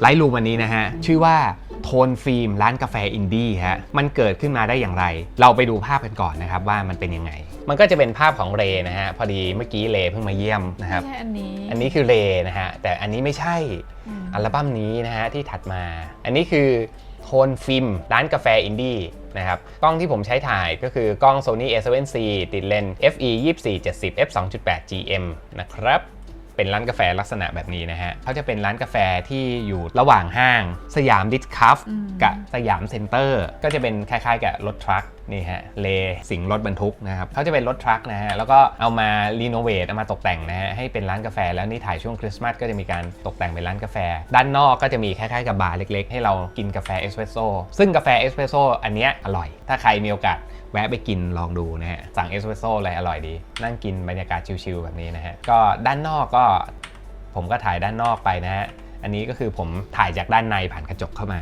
ไลท์รูมวันนี้นะฮะ ชื่อว่าโทนฟิล์มร้านกาแฟอินดี้ฮะ มันเกิดขึ้นมาได้อย่างไร เราไปดูภาพกันก่อนนะครับว่ามันเป็นยังไง มันก็จะเป็นภาพของเรนะฮะ พอดีเมื่อกี้เรเพิ่งมาเยี่ยมนะครับไม่ใช่อันนี้อันนี้คือเรนะฮะ แต่อันนี้ไม่ใช่มอัลบั้มนี้นะฮะที่ถัดมา อันนี้คือโทนฟิล์มร้านกาแฟอินดี้นะครับกล้องที่ผมใช้ถ่ายก็คือกล้อง Sony A7C ติดเลนส์ FE 2470 f 2.8 GM นะครับ เป็นร้านกาแฟลักษณะแบบนี้นะฮะเขาจะเป็นร้านกาแฟที่อยู่ระหว่างห้าง สยามดิสคัฟอืมกับสยามเซ็นเตอร์ ก็จะเป็นคล้ายๆกับรถทรัค นี่ฮะเลสิงรถบรรทุกนะครับเขาจะเป็นรถทรัคนะฮะแล้วก็เอามารีโนเวทเอามาตกแต่งนะฮะให้เป็นร้านกาแฟ แล้วนี่ถ่ายช่วงคริสต์มาสก็จะมีการตกแต่งเป็นร้านกาแฟ ด้านนอกก็จะมีคล้ายๆกับบาร์เล็กๆ ให้เรากินกาแฟเอสเปรสโซ่ซึ่งกาแฟเอสเปรสโซ่อันเนี้ยอร่อย ถ้าใครมีโอกาสแวะไปกินลองดูนะฮะสั่งเอสเปรสโซ่เลยอร่อยดี นั่งกินบรรยากาศชิลๆแบบนี้นะฮะก็ด้านนอกก็ผมก็ถ่ายด้านนอกไปนะฮะอันนี้ก็คือผมถ่ายจากด้านในผ่านกระจกเข้ามา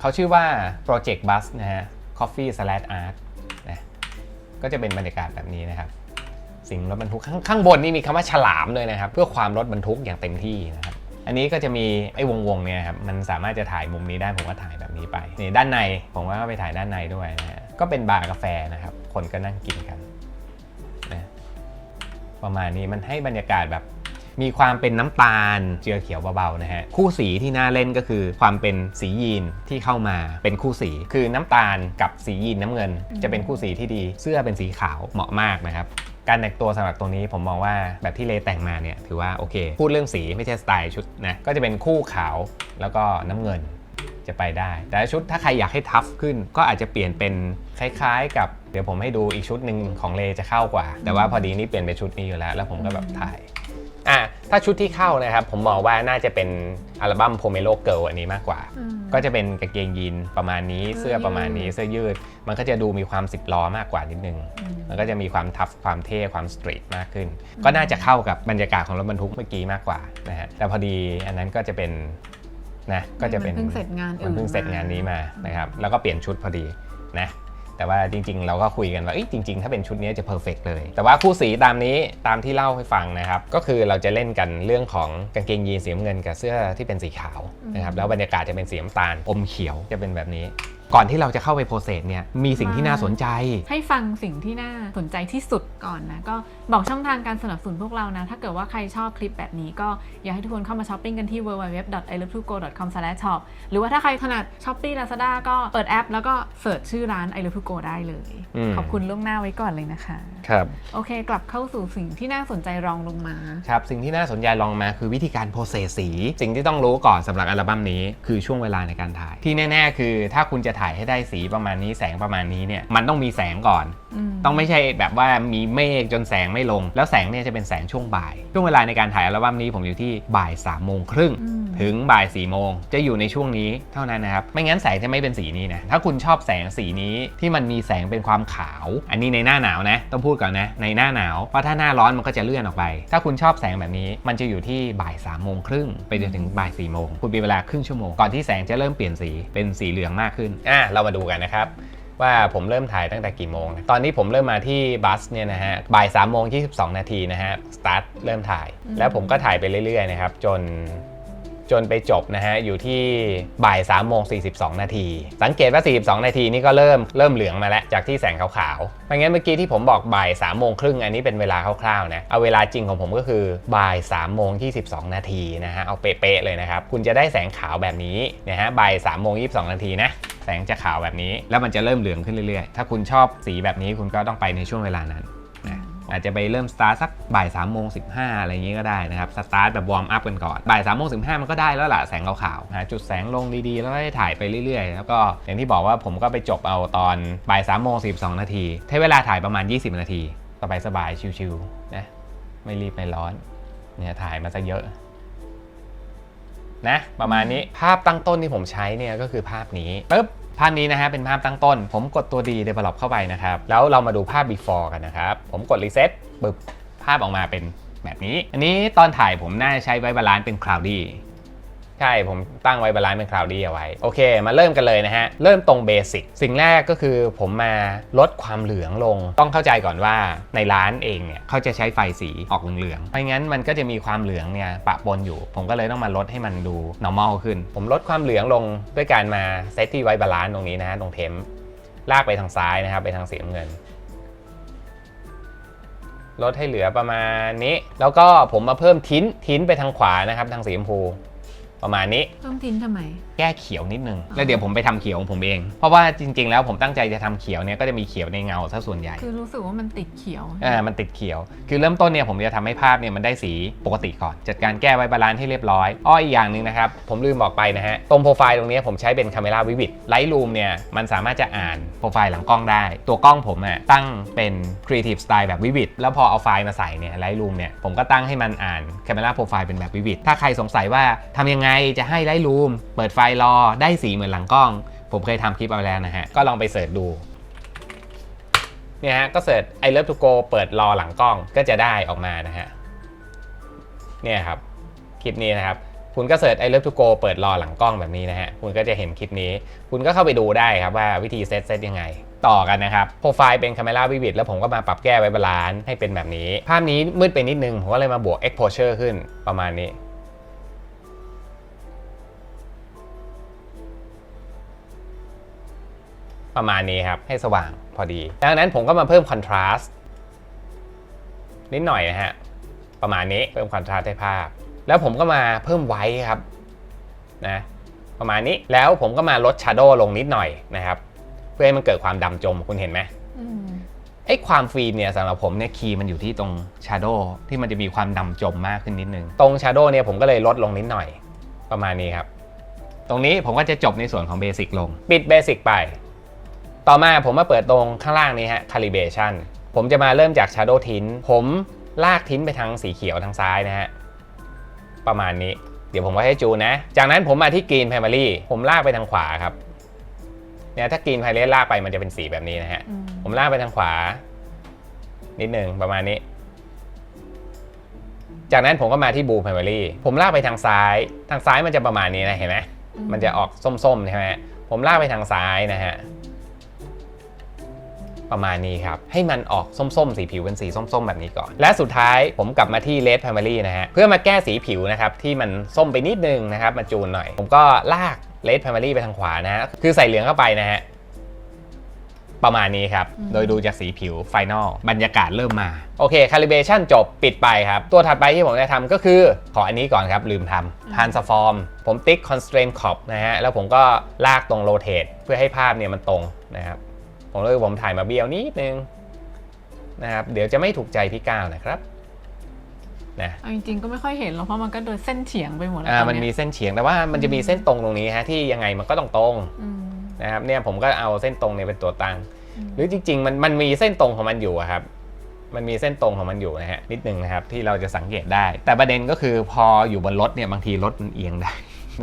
เขาชื่อว่า Project Bus นะฮะ Coffee slash Art นะก็จะเป็นบรรยากาศแบบนี้นะครับ สิ่งรถบรรทุกข้างข้างบนนี่มีคำว่าฉลามเลยนะครับ เพื่อความรถบรรทุกอย่างเต็มที่นะครับอันนี้ก็จะมีไอ้วงๆเนี่ยครับมันสามารถจะถ่ายมุมนี้ได้ผมก็ถ่ายแบบนี้ไปนี่ด้านในผมก็ไปถ่ายด้านในด้วยนะฮะก็เป็นบาร์กาแฟนะครับ คนก็นั่งกินกันนะประมาณนี้มันให้บรรยากาศแบบ มีความเป็นน้ำตาลเจือเขียวเบาๆนะฮะคู่สีที่น่าเล่นก็คือความเป็นสียีนที่เข้ามาเป็นคู่สี คือน้ำตาลกับสียีนน้ำเงิน จะเป็นคู่สีที่ดี เสื้อเป็นสีขาวเหมาะมากนะครับการแต่งตัวสำหรับตรงนี้ผมมองว่าแบบที่เลแต่งมาเนี่ยถือว่าโอเค พูดเรื่องสีไม่ใช่สไตล์ชุดนะก็จะเป็นคู่ขาวแล้วก็น้ำเงิน จะไปได้ แต่ชุดถ้าใครอยากให้ทัฟขึ้น ก็อาจจะเปลี่ยนเป็นคล้ายๆ กับเดี๋ยวผมให้ดูอีกชุดหนึ่งของเลจะเข้ากว่า แต่ว่าพอดีนี่เปลี่ยนเป็นชุดนี้อยู่แล้ว แล้วผมก็แบบถ่ายอะถ้าชุดที่เข้านะครับ ผมมองว่าน่าจะเป็นอัลบั้ม Pomelo Girl อันนี้มากกว่าอืมก็จะเป็นกางเกงยีนประมาณนี้เสื้เสื้ออประมาณนี้ยืดเสื้อยืด มันก็จะดูมีความสิบล้อมากกว่านิดนึงอืมมันก็จะมีความทัฟความเท่ความสตรีทมากขึ้น ก็น่าจะเข้ากับบรรยากาศของรถบรรทุกเมื่อกี้มากกว่านะฮะแต่พอดีอันนั้นก็จะเป็น นะก็จะเป็นมันเพิ่งเสร็จงานอื่นมันเพิ่งเสร็จงานนี้มานะครับแล้วก็เปลี่ยนชุดพอดีนะแต่ว่าจริง ๆ เราก็คุยกันว่าเอ้ยจริง ๆ ถ้าเป็นชุดนี้จะเพอร์เฟกเลย แต่ว่าคู่สีตามนี้ตามที่เล่าให้ฟังนะครับ ก็คือเราจะเล่นกันเรื่องของกางเกงยีนสีน้ำเงินกับเสื้อที่เป็นสีขาวนะครับแล้วบรรยากาศจะเป็นสีน้ำตาลอมเขียวจะเป็นแบบนี้ ก่อนที่เราจะเข้าไปโปรเซสเนี่ยมีสิ่งที่น่าสนใจ ให้ฟังสิ่งที่น่าสนใจที่สุดก่อนนะ ก็บอกช่องทางการสนับสนุนพวกเรานะ ถ้าเกิดว่าใครชอบคลิปแบบนี้ก็อยากให้ทุกคนเข้ามาช้อปปิ้งกันที่ www.ilovetogo.com/shop หรือว่าถ้าใครถนัด Shopee Lazada ก็เปิดแอป แล้วก็เสิร์ชชื่อร้าน i love to go ได้เลย อืม ขอบคุณล่วงหน้าไว้ก่อนเลยนะคะครับ โอเค กลับเข้าสู่สิ่งที่น่าสนใจรองลงมา ครับ สิ่งที่น่าสนใจลองมาคือวิธีการโปรเซสสี สิ่งที่ต้องรู้ก่อนสำหรับอัลบั้มนี้ คือช่วงเวลาในการถ่าย ที่แน่ ๆ คือถ้าคุณจะถ่ายให้ได้สีประมาณนี้แสงประมาณนี้เนี่ยมันต้องมีแสงก่อนอืมต้องไม่ใช่แบบว่ามีเมฆจนแสงไม่ลง แล้วแสงเนี่ยจะเป็นแสงช่วงบ่าย ช่วงเวลาในการถ่ายอัลบั้มนี้ผมอยู่ที่บ่าย3ามโมงครึ่งอืมถึงบ่าย4ี่โมงจะอยู่ในช่วงนี้เท่านั้นนะครับ ไม่งั้นแสงจะไม่เป็นสีนี้นะ ถ้าคุณชอบแสงสีนี้ที่มันมีแสงเป็นความขาว อันนี้ในหน้าหนาวนะ ต้องพูดก่อนนะ ในหน้าหนาวเพราะถ้าหน้าร้อนมันก็จะเลื่อนออกไป ถ้าคุณชอบแสงแบบนี้มันจะอยู่ที่บ่าย3ามโมงครึ่งไปจนถึงบ่าย4ี่โมงคุณมีเวลาครึ่งชั่วโมงก่อนที่แสงจะเริ่มเปลี่ยนสีเป็นสีเหลืองมากขึ้นอะเรามาดูกันนะครับ ว่าผมเริ่มถ่ายตั้งแต่กี่โมง ตอนนี้ผมเริ่มมาที่บัสเนี่ยนะฮะบ่าย3ามโมงยีนาทีนะฮะสตาร์ทเริ่มถ่าย แล้วผมก็ถ่ายไปเรื่อยๆนะครับจน จนไปจบนะฮะอยู่ที่บ่าย3ามโมงสีนาที สังเกตว่า 42 นาทีนี่ก็เริ่มเริ่มเหลืองมาแล้ว จากที่แสงขาวๆไม่งั้นเมื่อกี้ที่ผมบอกบ่าย3ามโมงครึ่งอันนี้เป็นเวลาคร่าวๆนะเอาเวลาจริงของผมก็คือบ่าย3ามโมง22นาทีนะฮะเอาเป๊ะๆเลยนะครับคุณจะได้แสงขาวแบบนี้นะฮะบ่าย3ามโมง22นาทีนะแสงจะขาวแบบนี้ แล้วมันจะเริ่มเหลืองขึ้นเรื่อยๆ ถ้าคุณชอบสีแบบนี้คุณก็ต้องไปในช่วงเวลานั้น อาจจะไปเริ่มสตาร์ทสักบ่าย3ามโมงสิอะไรอย่างนี้ก็ได้นะครับสตาร์ทแบบวอร์มอัพกันก่อนบ่าย3ามโมงสิมันก็ได้แล้วล่ะแสงขาวๆหาจุดแสงลงดีๆ แล้วก็ให้ถ่ายไปเรื่อยๆแล้วก็อย่างที่บอกว่าผมก็ไปจบเอาตอนบ่าย3ามโมงสินาทีใช้เวลาถ่ายประมาณ 20 นาทีสบายๆชิวๆนะไม่รีบไม่ร้อนเนี่ยถ่ายมาซะเยอะนะประมาณนี้ภาพตั้งต้นที่ผมใช้เนี่ยก็คือภาพนี้ปึ๊บ ภาพนี้นะฮะเป็นภาพตั้งต้น ผมกดตัวดี develop เข้าไปนะครับ แล้วเรามาดูภาพ before กันนะครับ ผมกด reset ปึ๊บภาพออกมาเป็นแบบนี้ อันนี้ตอนถ่ายผมน่าจะใช้ไว้บาลานซ์เป็น cloudy ใช่ ผมตั้งไว้บาลานซ์เป็นคลาวดี้เอาไว้ โอเค มาเริ่มกันเลยนะฮะ เริ่มตรงเบสิกสิ่งแรกก็คือผมมาลดความเหลืองลง ต้องเข้าใจก่อนว่าในร้านเองเนี่ยเขาจะใช้ไฟสีออกเหลืองๆไม่งั้นมันก็จะมีความเหลืองเนี่ยปะปนอยู่ ผมก็เลยต้องมาลดให้มันดู normal ขึ้น ผมลดความเหลืองลงด้วยการมาเซตที่ไว้บาลานซ์ตรงนี้นะฮะตรงเทมลากไปทางซ้ายนะครับไปทางสีน้ำเงินลดให้เหลือประมาณนี้ แล้วก็ผมมาเพิ่มทิ้นทิ้นไปทางขวานะครับ ทางสีชมพู ประมาณนี้ ต้องทิ้นทำไม แก้เขียวนิดนึงอ๋อแล้วเดี๋ยวผมไปทำเขียวของผมเอง เพราะว่าจริง ๆ แล้วผมตั้งใจจะทำเขียวเนี่ยก็จะมีเขียวในเงาซะส่วนใหญ่ คือรู้สึกว่ามันติดเขียว อ่ามันติดเขียว คือเริ่มต้นเนี่ยผมจะทำให้ภาพเนี่ยมันได้สีปกติก่อน จัดการแก้ไว้บาลานซ์ให้เรียบร้อย อ้ออีกอย่างหนึ่งนะครับ ผมลืมบอกไปนะฮะ ตรงโปรไฟล์ตรงนี้ผมใช้เป็น Camera Vivid Lightroom เนี่ยมันสามารถจะอ่านโปรไฟล์หลังกล้องได้ ตัวกล้องผมอะตั้งเป็น Creative Style แบบ Vivid แล้วพอเอาไฟล์มาใส่เนี่ย Lightroom เนี่ยผมก็ตั้งให้มันอ่าน Camera Profile เป็นแบบ Vivid ถ้าใครสงสัยว่าทำยังไงจะให้ Lightroom เปิดไฟรอได้สีเหมือนหลังกล้อง ผมเคยทำคลิปเอาไว้แล้วนะฮะ ก็ลองไปเสิร์ชดูเนี่ยฮะก็เสิร์ช I love to go เปิดรอหลังกล้องก็จะได้ออกมานะฮะเนี่ยครับคลิปนี้นะครับ คุณก็เสิร์ช I love to go เปิดรอหลังกล้องแบบนี้นะฮะคุณก็จะเห็นคลิปนี้ คุณก็เข้าไปดูได้ครับว่าวิธีเซตเซตยังไงต่อกันนะครับ โปรไฟล์เป็น Camera Vivid แล้วผมก็มาปรับแก้ไว้บาลานซ์ให้เป็นแบบนี้ ภาพนี้มืดไปนิดนึง ผมก็เลยมาบวก exposure ขึ้นประมาณนี้ ประมาณนี้ครับ ให้สว่างพอดี ดังนั้นผมก็มาเพิ่มคอนทราสต์นิดหน่อยนะฮะ ประมาณนี้เพิ่มคอนทราสต์ให้ภาพ แล้วผมก็มาเพิ่มไวท์ครับนะประมาณนี้แล้วผมก็มาลดชาร์โดลงนิดหน่อยนะครับ เพื่อให้มันเกิดความดำจมคุณเห็นไหมอืมไอ้ความฟิล์มเนี่ยสำหรับผมเนี่ยคีย์มันอยู่ที่ตรงชาร์โดที่มันจะมีความดำจมมากขึ้นนิดนึง ตรงชาร์โดเนี่ยผมก็เลยลดลงนิดหน่อย ประมาณนี้ครับ ตรงนี้ผมก็จะจบในส่วนของเบสิกลง ปิดเบสิกไป ต่อมาผมมาเปิดตรงข้างล่างนี้ฮะ calibration ผมจะมาเริ่มจาก shadow tint ผมลากทิ้นไปทางสีเขียวทางซ้ายนะฮะ ประมาณนี้เดี๋ยวผมก็ให้จูนนะจากนั้นผมมาที่ green primary ผมลากไปทางขวาครับเนี่ยถ้า green primary ลากไปมันจะเป็นสีแบบนี้นะฮะอืมผมลากไปทางขวา นิดหนึ่งประมาณนี้ จากนั้นผมก็มาที่ blue primary ผมลากไปทางซ้าย ทางซ้ายมันจะประมาณนี้นะเห็นไหมมันจะออกส้มๆใช่ไหมผมลากไปทางซ้ายนะฮะ ประมาณนี้ครับ ให้มันออกส้มๆ สีผิวเป็นสีส้มๆ แบบนี้ก่อน และสุดท้ายผมกลับมาที่ Red Primary นะฮะ เพื่อมาแก้สีผิวนะครับที่มันส้มไปนิดนึงนะครับ มาจูนหน่อย ผมก็ลาก Red Primary ไปทางขวานะฮะ คือใส่เหลืองเข้าไปนะฮะประมาณนี้ครับ โดยดูจากสีผิวไฟนอลบรรยากาศเริ่มมา โอเค calibration จบปิดไปครับ ตัวถัดไปที่ผมจะทำก็คือ ขออันนี้ก่อนครับ ลืมทำ transform ผมติ๊ก constraint crop นะฮะ แล้วผมก็ลากตรง rotate เพื่อให้ภาพเนี่ยมันตรงนะครับ ผมเลยผมถ่ายมาเบี้ยวนิดนึงนะครับ เดี๋ยวจะไม่ถูกใจพี่ก้าวนะครับนะเอาจริงๆก็ไม่ค่อยเห็นหรอกเพราะมันก็โดยเส้นเฉียงไปหมดแล้วอ่าตอมันเยมีเส้นเฉียงแต่ว่ามันจะมีเส้นตรงตรงนี้ฮะที่ยังไงมันก็ต้องตรงอืมนะครับเนี่ยผมก็เอาเส้นตรงเนี่ยเป็นตัวตั้งอืมหรือจริงๆมันมันมีเส้นตรงของมันอยู่อะครับ มันมีเส้นตรงของมันอยู่นะฮะนิดนึงนะครับที่เราจะสังเกตได้ แต่ประเด็นก็คือพออยู่บนรถเนี่ยบางทีรถมันเอียงได้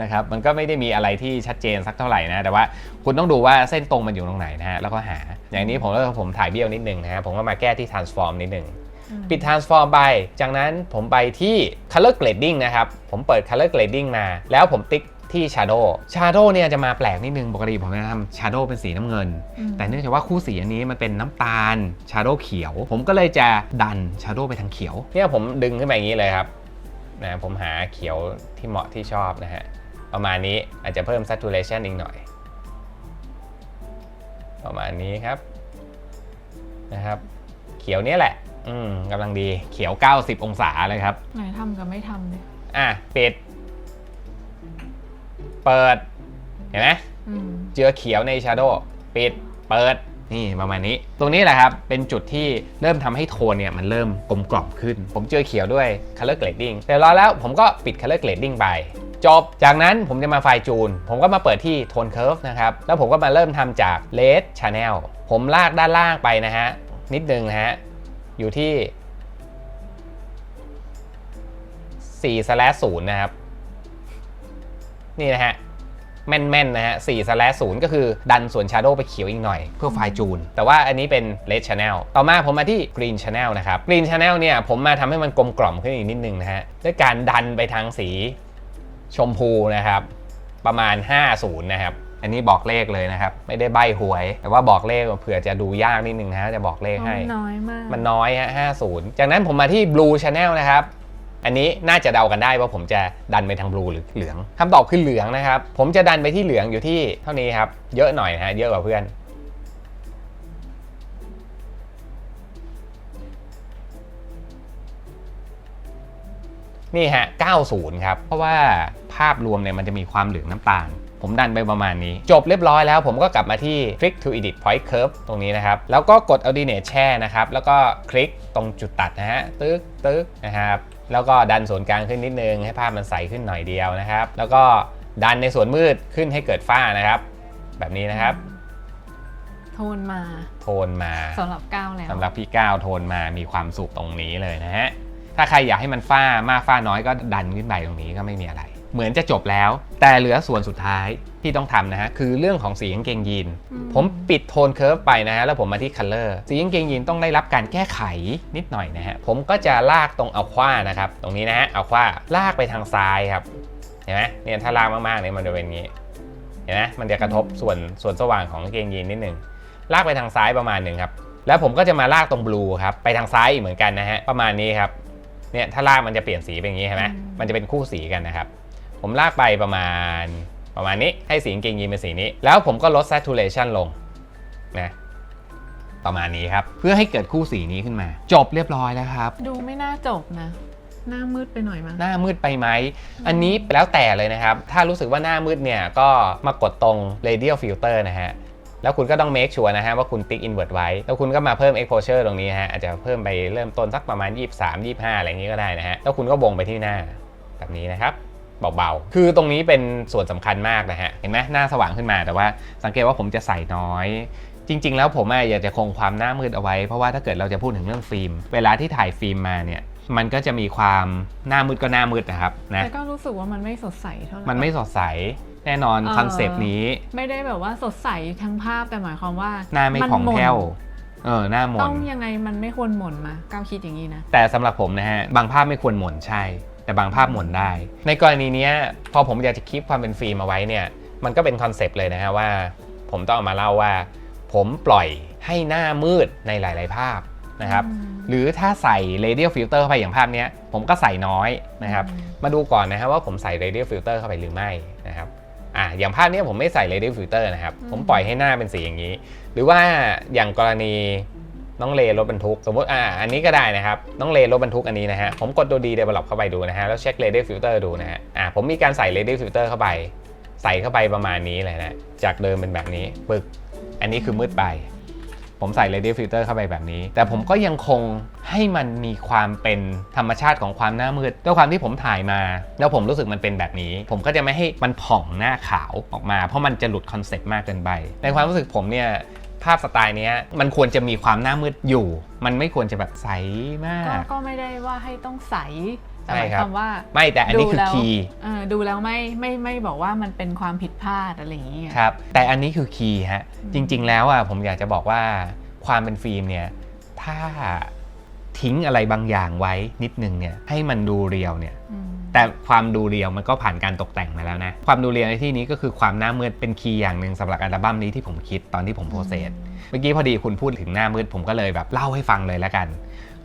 นะครับมันก็ไม่ได้มีอะไรที่ชัดเจนสักเท่าไหร่นะ แต่ว่าคุณต้องดูว่าเส้นตรงมันอยู่ตรงไหนนะฮะแล้วก็หา อย่างนี้ผมก็ผมถ่ายเบี้ยวนิดนึงนะฮะผมก็มาแก้ที่ transform นิดนึงอืมปิด transform ไป จากนั้นผมไปที่ color grading นะครับ ผมเปิด color grading มา แล้วผมติ๊กที่ shadow shadow เนี่ยจะมาแปลกนิดนึง ปกติผมจะทำ shadow เป็นสีน้ำเงินอืมแต่เนื่องจากว่าคู่สีอันนี้มันเป็นน้ำตาล shadow เขียว ผมก็เลยจะดัน shadow ไปทางเขียว เนี่ยผมดึงขึ้นมาอย่างนี้เลยครับนะผมหาเขียวที่เหมาะที่ชอบนะฮะ ประมาณนี้อาจจะเพิ่ม saturation อีกหน่อย ประมาณนี้ครับนะครับ เขียวเนี้ยแหละ อืมกำลังดีเขียว 90 องศาเลยครับ ไหนทำกับไม่ทำเลยอะปิด เปิด เห็นไหมอืมเจอเขียวใน Shadow ปิด เปิด นี่ประมาณนี้ ตรงนี้แหละครับ เป็นจุดที่เริ่มทำให้โทนเนี่ยมันเริ่มกลมกล่อมขึ้น ผมเจอเขียวด้วย Color Grading เสร็จแล้วแล้วผมก็ปิด Color Grading ไป จบ จากนั้นผมจะมาไฟล์จูน ผมก็มาเปิดที่ Tone Curve นะครับ แล้วผมก็มาเริ่มทำจาก Red Channel ผมลากด้านล่างไปนะฮะ นิดนึงนะฮะ อยู่ที่4 slash 0นะครับ นี่นะฮะ แม่นๆนะฮะ4 slash 0ก็คือดันส่วน Shadow ไปเขียวอีกหน่อย เพื่อไฟล์จูน แต่ว่าอันนี้เป็น Red Channel ต่อมาผมมาที่ Green Channel นะครับ Green Channel เนี่ยผมมาทำให้มันกลมกล่อมขึ้นอีกนิดนึงนะฮะ ด้วยการดันไปทางสี ชมพูนะครับ ประมาณ 50 นะครับ อันนี้บอกเลขเลยนะครับ ไม่ได้ใบหวย แต่ว่าบอกเลขเผื่อจะดูยากนิดนึงนะฮะจะบอกเลขเพราะให้มันน้อยมาก มันน้อยฮะ50 จากนั้นผมมาที่ Blue Channel นะครับอันนี้น่าจะเดากันได้ว่าผมจะดันไปทาง Blue หรือเหลืองคำตอบคือเหลืองนะครับ ผมจะดันไปที่เหลืองอยู่ที่เท่านี้ครับ เยอะหน่อยนะฮะ เยอะกว่าเพื่อน นี่ฮะ 90 ครับ เพราะว่าภาพรวมเนี่ยมันจะมีความเหลืองน้ำตาล ผมดันไปประมาณนี้ จบเรียบร้อยแล้วผมก็กลับมาที่ click to edit point curve ตรงนี้นะครับ แล้วก็กด alternate แช่นะครับ แล้วก็คลิกตรงจุดตัดนะฮะ ตึ๊กตึ๊กนะครับ แล้วก็ดันส่วนกลางขึ้นนิดนึง ให้ภาพมันใสขึ้นหน่อยเดียวนะครับ แล้วก็ดันในส่วนมืดขึ้นให้เกิดฝ้านะครับ แบบนี้นะครับ โทนมา โทนมาสำหรับก้าวแล้วสำหรับพี่ก้าวโทนมามีความสุขตรงนี้เลยนะฮะ ถ้าใครอยากให้มันฝ้ามากฝ้าน้อยก็ดันขึ้นไปตรงนี้ก็ไม่มีอะไร เหมือนจะจบแล้ว แต่เหลือส่วนสุดท้ายที่ต้องทำนะฮะคือเรื่องของสีกางเกงยีนอืมผมปิดโทนเคิร์ฟไปนะฮะแล้วผมมาที่คัลเลอร์สีกางเกงยีนต้องได้รับการแก้ไขนิดหน่อยนะฮะผมก็จะลากตรงเอาคว้านะครับตรงนี้นะฮะเอาคว้าลากไปทางซ้ายครับเห็นไหมเนี่ยถ้าลากมากๆเนี่ยมันจะเป็นอย่างนี้เห็นไหมมันจะกระทบส่วนส่วนสว่างของกางเกงยีนนิดนึงลากไปทางซ้ายประมาณหนึ่งครับแล้วผมก็จะมาลากตรงบลูครับไปทางซ้ายอีกเหมือนกันนะฮะประมาณนี้ครับ เนี่ยถ้าลากมันจะเปลี่ยนสีเป็นอย่างนี้ใช่ไหมมันจะเป็นคู่สีกันนะครับ ผมลากไปประมาณประมาณนี้ให้สีกางเกงยีนเป็นสีนี้ แล้วผมก็ลด saturation ลงนะประมาณนี้ครับ เพื่อให้เกิดคู่สีนี้ขึ้นมา จบเรียบร้อยแล้วครับ ดูไม่น่าจบนะ หน้ามืดไปหน่อยมั้งหน้ามืดไปไหม อันนี้แล้วแต่เลยนะครับ ถ้ารู้สึกว่าหน้ามืดเนี่ยก็มากดตรง radial filter นะฮะ แล้วคุณก็ต้อง make sure นะฮะว่าคุณติ๊ก invert ไว้ แล้วคุณก็มาเพิ่ม exposure ตรงนี้ฮะอาจจะเพิ่มไปเริ่มต้นสักประมาณ 23 25 อะไรอย่างนี้ก็ได้นะฮะแล้วคุณก็วงไปที่หน้าแบบนี้นะครับเบาๆ คือตรงนี้เป็นส่วนสำคัญมากนะฮะ เห็นไหมหน้าสว่างขึ้นมา แต่ว่าสังเกตว่าผมจะใส่น้อย จริง ๆ แล้วผมอะอยากจะคงความหน้ามืดเอาไว้ เพราะว่าถ้าเกิดเราจะพูดถึงเรื่องฟิล์ม เวลาที่ถ่ายฟิล์มมาเนี่ย มันก็จะมีความหน้ามืดก็หน้ามืดนะครับนะ แต่ก็รู้สึกว่ามันไม่สดใสเท่าไหร่ มันไม่สดใส แน่นอนเออคอนเซปต์นี้ ไม่ได้แบบว่าสดใสทั้งภาพแต่หมายความว่าหน้าไม่นผ่องหม่นแผ้วเออหน้าหมต้นองยังไงมันไม่ควรหม่นมาก้าวคิดอย่างนี้นะ แต่สำหรับผมนะฮะ บางภาพไม่ควรหม่นใช่ แต่บางภาพหม่นได้ ในกรณีเนี้ยพอผมอยากจะคีปความเป็นฟิล์มเอาไว้เนี่ย มันก็เป็นคอนเซปต์เลยนะฮะว่า ผมต้องเอามาเล่าว่า ผมปล่อยให้หน้ามืดในหลาย ๆ ภาพนะครับ อืม หรือถ้าใส่ radial filter เข้าไปอย่างภาพเนี้ยผมก็ใส่น้อยนะครับอืมมาดูก่อนนะฮะว่าผมใส่ radial filter เข้าไปหรือไม่นะครับ อะอย่างภาพเนี้ยผมไม่ใส่ radial filter นะครับ ผมปล่อยให้หน้าเป็นสีอย่างนี้ หรือว่าอย่างกรณีน้องเลรถบรรทุก สมมติอ่าอันนี้ก็ได้นะครับ น้องเลรถบรรทุกอันนี้นะฮะ ผมกดตัวดี develop เข้าไปดูนะฮะ แล้วเช็ค radial filter ดูนะฮะ อ่าผมมีการใส่ radial filter เข้าไป ใส่เข้าไปประมาณนี้เลยนะ จากเดิมเป็นแบบนี้ปึก อันนี้คือมืดไป ผมใส่ radial filter เข้าไปแบบนี้ แต่ผมก็ยังคงให้มันมีความเป็นธรรมชาติของความหน้ามืดด้วยความที่ผมถ่ายมา แล้วผมรู้สึกมันเป็นแบบนี้ ผมก็จะไม่ให้มันผ่องหน้าขาวออกมา เพราะมันจะหลุดคอนเซ็ปต์มากเกินไป ในความรู้สึกผมเนี่ยภาพสไตล์นี้มันควรจะมีความหน้ามืดอยู่ มันไม่ควรจะแบบใสมากกก็ไม่ได้ว่าให้ต้องใส แต่ใช่หมายครับความว่าไม่แต่อันนี้คือดูแล้วคีย์เออดูแล้วไม่ไม่ไม่บอกว่ามันเป็นความผิดพลาดอะไรอย่างเงี้ยครับแต่อันนี้คือคีย์ฮะอืมจริง ๆ แล้วอะผมอยากจะบอกว่าความเป็นฟิล์มเนี่ยถ้าทิ้งอะไรบางอย่างไว้นิดนึงเนี่ยให้มันดูเรียวเนี่ยอืมแต่ความดูเรียวมันก็ผ่านการตกแต่งมาแล้วนะ ความดูเรียวในที่นี้ก็คือความหน้ามืดเป็นคีย์อย่างหนึ่งสำหรับอัลบั้มนี้ที่ผมคิดตอนที่ผมโปรเซสเมื่อกี้พอดีคุณพูดถึงหน้ามืดผมก็เลยแบบเล่าให้ฟังเลยแล้วกัน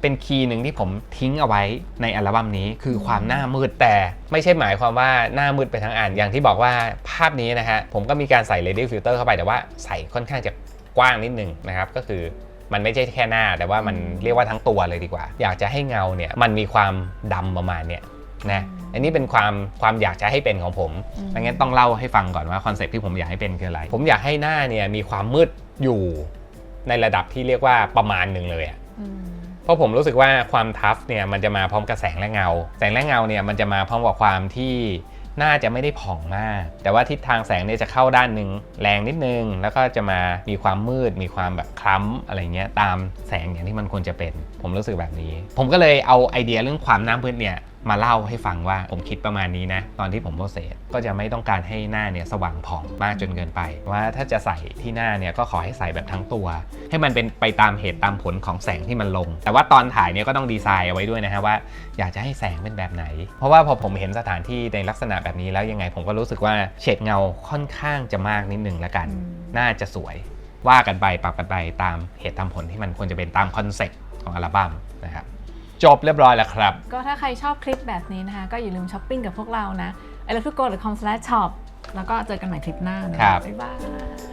เป็นคีย์หนึ่งที่ผมทิ้งเอาไว้ในอัลบั้มนี้คือความหน้ามืดแต่ไม่ใช่หมายความว่าหน้ามืดไปทั้งอันอย่างที่บอกว่าภาพนี้นะฮะผมก็มีการใส่ radial filter เข้าไปแต่ว่าใส่ค่อนข้างจะกว้างนิดนึงนะครับก็คือมันไม่ใช่แค่หน้า แต่ว่ามันเรียกว่าทั้งตัวเลยดีกว่า อยากจะให้เงาเนี่ยมันมีความดำประมาณเนี่ยนะอันนี้เป็นความความอยากจะให้เป็นของผมอืมดังนั้นต้องเล่าให้ฟังก่อนว่าคอนเซ็ปต์ที่ผมอยากให้เป็นคืออะไร ผมอยากให้หน้าเนี่ยมีความมืดอยู่ในระดับที่เรียกว่าประมาณหนึ่งเลยอะอืม เพราะผมรู้สึกว่าความทัฟเนี่ยมันจะมาพร้อมกับแสงและเงา แสงและเงาเนี่ยมันจะมาพร้อมกับความที่น่าจะไม่ได้ผ่องมาก แต่ว่าทิศทางแสงเนี่ยจะเข้าด้านหนึ่งแรงนิดนึง แล้วก็จะมามีความมืด มีความแบบคล้ำอะไรเงี้ยตามแสงอย่างที่มันควรจะเป็น ผมรู้สึกแบบนี้ ผมก็เลยเอาไอเดียเรื่องความน้ำพื้นเนี่ย มาเล่าให้ฟังว่าผมคิดประมาณนี้นะ ตอนที่ผมโปรเซสก็จะไม่ต้องการให้หน้าเนี่ยสว่างผ่องมากจนเกินไป ว่าถ้าจะใส่ที่หน้าเนี่ยก็ขอให้ใส่แบบทั้งตัว ให้มันเป็นไปตามเหตุตามผลของแสงที่มันลง แต่ว่าตอนถ่ายเนี่ยก็ต้องดีไซน์เอาไว้ด้วยนะฮะว่า อยากจะให้แสงเป็นแบบไหน เพราะว่าพอผมเห็นสถานที่ในลักษณะแบบนี้แล้วยังไงผมก็รู้สึกว่าเฉดเงาค่อนข้างจะมากนิดนึงละกันอืมน่าจะสวยว่ากันไปปรับกันไปตามเหตุตามผลที่มันควรจะเป็นตามคอนเซ็ปต์ของอัลบั้มนะครับ จบเรียบร้อยแล้วครับ ก็ถ้าใครชอบคลิปแบบนี้นะคะ ก็อย่าลืมช้อปปิ้งกับพวกเรานะ i love to go com shop แล้วก็เจอกันใหม่คลิปหน้านะครับบ๊ายบาย